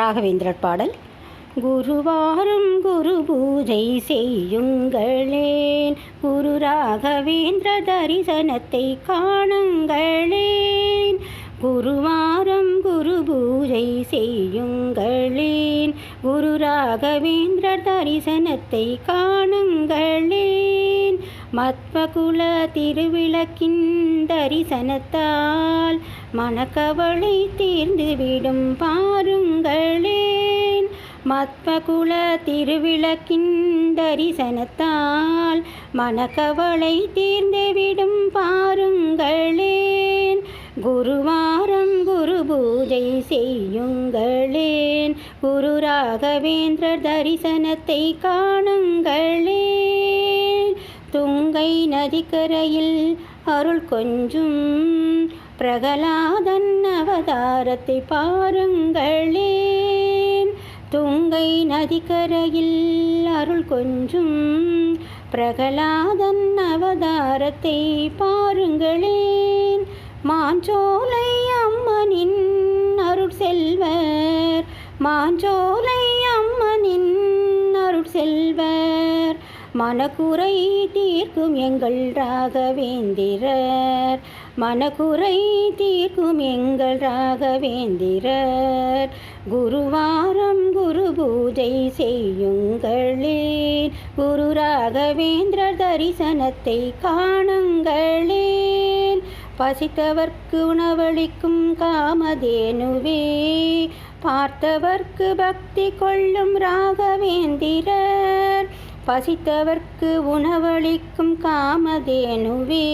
ராகவேந்திரர் பாடல். குருவாரும் குரு பூஜை செய்யுங்களேன். குரு ராகவேந்திர தரிசனத்தை காணுங்களேன். குருவாரம் குரு பூஜை செய்யுங்களேன். குரு ராகவேந்திர தரிசனத்தை காணுங்களேன். மத்மகுல திருவிளக்கின் தரிசனத்தால் மனக்கவலை தீர்ந்துவிடும் பாருங்களேன். மத்மகுல திருவிளக்கின் தரிசனத்தால் மனக்கவலை தீர்ந்துவிடும் பாருங்களேன். குருவாரம் குரு பூஜை செய்யுங்களேன். குரு ராகவேந்திர தரிசனத்தை காணுங்களேன். துங்கை நதிக்கரையில் அருள் கொஞ்சும். பிரகலாதன் அவதாரத்தை பாருங்களேன். துங்கை நதிக்கரையில் அருள் கொஞ்சும். பிரகலாதன் அவதாரத்தை பாருங்களேன். மாஞ்சோலை அம்மனின் அருள் செல்வர். மாஞ்சோலை மனக்குறை தீர்க்கும் எங்கள் ராகவேந்திரர். மனக்குறை தீர்க்கும் எங்கள் ராகவேந்திரர். குருவாரம் குரு பூஜை செய்யுங்களேன். குரு ராகவேந்திரர் தரிசனத்தை காணுங்களேன். பசித்தவர்க்கு உணவளிக்கும் காமதேனுவே. பார்த்தவர்க்கு பக்தி கொள்ளும் ராகவேந்திரர். பசித்தவர்க்கு உணவளிக்கும் காமதேனுவே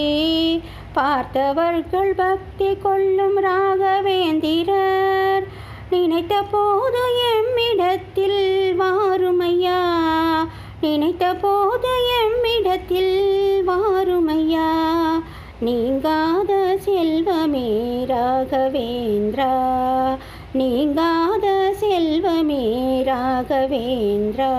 பார்த்தவர்கள் பக்தி கொள்ளும் ராகவேந்திரர். நினைத்த போது எம்மிடத்தில் வாருமையா நினைத்த போது எம்மிடத்தில் வாருமையா நீங்காத செல்வமே ராகவேந்திரா நீங்காத செல்வமே ராகவேந்திரா.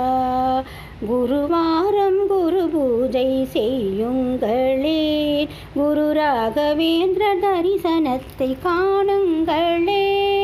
குருவாரம் குரு பூஜை செய்யுங்களே. குரு ராகவேந்திர தரிசனத்தை காணுங்களே.